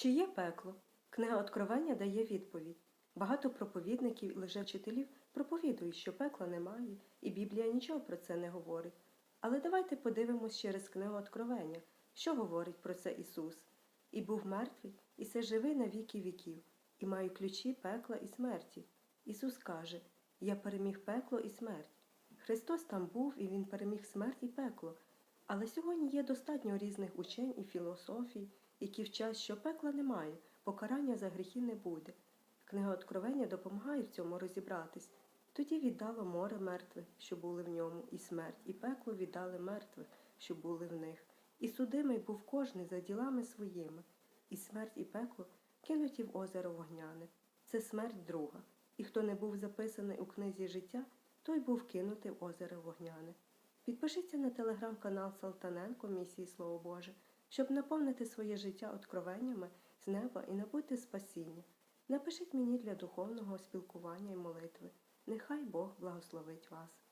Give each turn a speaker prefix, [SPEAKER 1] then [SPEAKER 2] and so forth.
[SPEAKER 1] Чи є пекло? Книга Откровення дає відповідь. Багато проповідників і лжевчителів проповідують, що пекла немає, і Біблія нічого про це не говорить. Але давайте подивимось через книгу Откровення, що говорить про це Ісус. І був мертвий, і се живий на віки віків, і маю ключі пекла і смерті. Ісус каже: Я переміг пекло і смерть. Христос там був, і Він переміг смерть і пекло. Але сьогодні є достатньо різних учень і філософій, які вчать, що пекла немає, покарання за гріхи не буде. Книга Откровення допомагає в цьому розібратись. Тоді віддало море мертвих, що були в ньому, і смерть, і пекло віддали мертвих, що були в них. І судимий був кожний за ділами своїми, і смерть і пекло кинуті в озеро вогняне. Це смерть друга. І хто не був записаний у книзі життя, той був кинутий в озеро вогняне. Підпишіться на телеграм-канал Салтаненко місії Слово Боже, щоб наповнити своє життя откровеннями з неба і набути спасіння. Напишіть мені для духовного спілкування і молитви. Нехай Бог благословить вас.